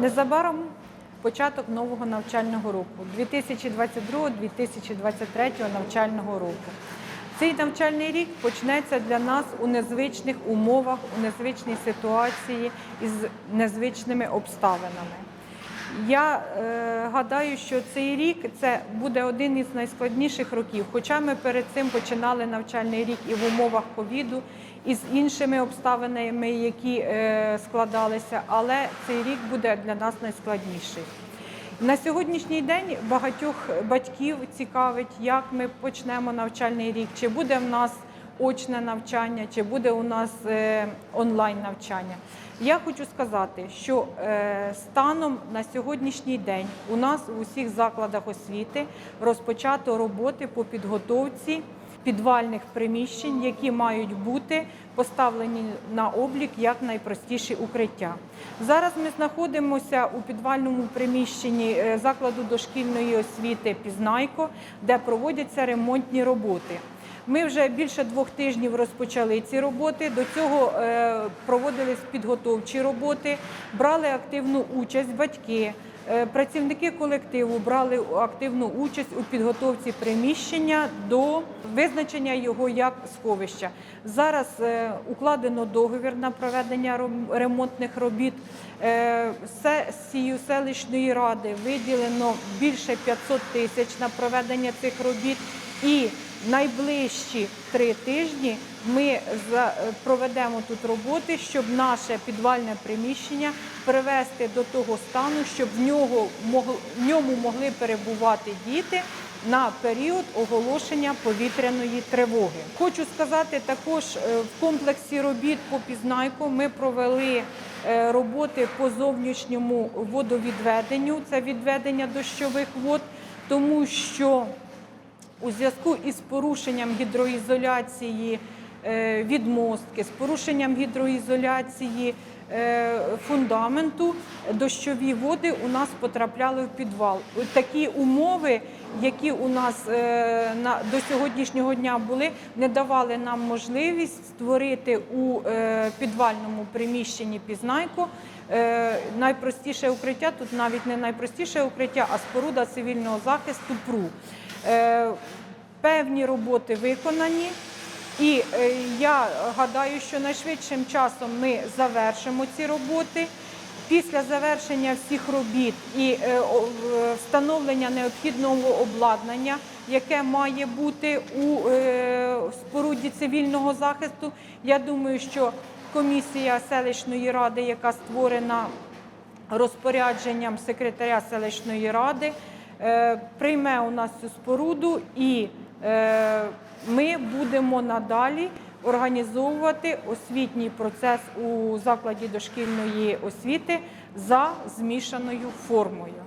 Незабаром початок нового навчального року 2022-2023 навчального року. Цей навчальний рік почнеться для нас у незвичних умовах, у незвичній ситуації із незвичними обставинами. Я е, гадаю, що цей рік це буде один із найскладніших років. Хоча ми перед цим починали навчальний рік і в умовах ковіду, і з іншими обставинами, які е, складалися, але цей рік буде для нас найскладніший. На сьогоднішній день багатьох батьків цікавить, як ми почнемо навчальний рік, чи буде в нас очне навчання, чи буде у нас е, онлайн навчання. Я хочу сказати, що е, станом на сьогоднішній день у нас у всіх закладах освіти розпочато роботи по підготовці підвальних приміщень, які мають бути поставлені на облік як найпростіші укриття. Зараз ми знаходимося у підвальному приміщенні е, закладу дошкільної освіти Пізнайко, де проводяться ремонтні роботи. Ми вже більше двох тижнів розпочали ці роботи. До цього е, проводились підготовчі роботи, брали активну участь батьки. Е, Працівники колективу брали активну участь у підготовці приміщення до визначення його як сховища. Зараз е, укладено договір на проведення ремонтних робіт. Сесію селищної ради виділено більше 500 тисяч на проведення цих робіт. І найближчі три тижні ми е, проведемо тут роботи, щоб наше підвальне приміщення привести до того стану, щоб в нього в ньому могли перебувати діти на період оголошення повітряної тривоги. Хочу сказати, також е, в комплексі робіт по пізнайку ми провели е, роботи по зовнішньому водовідведенню, це відведення дощових вод, тому що у зв'язку із порушенням гідроізоляції е, відмостки, з порушенням гідроізоляції е, фундаменту, дощові води у нас потрапляли в підвал. Такі умови, які у нас е, до сьогоднішнього дня були, не давали нам можливість створити у підвальному приміщенні пізнайку найпростіше укриття, тут навіть не найпростіше укриття, а споруда цивільного захисту ПРУ. Певні роботи виконані, і е, я гадаю, що найшвидшим часом ми завершимо ці роботи. Після завершення всіх робіт і е, встановлення необхідного обладнання, яке має бути у е, споруді цивільного захисту, я думаю, що комісія селищної ради, яка створена розпорядженням секретаря селищної ради прийме у нас цю споруду і ми будемо надалі організовувати освітній процес у закладі дошкільної освіти за змішаною формою.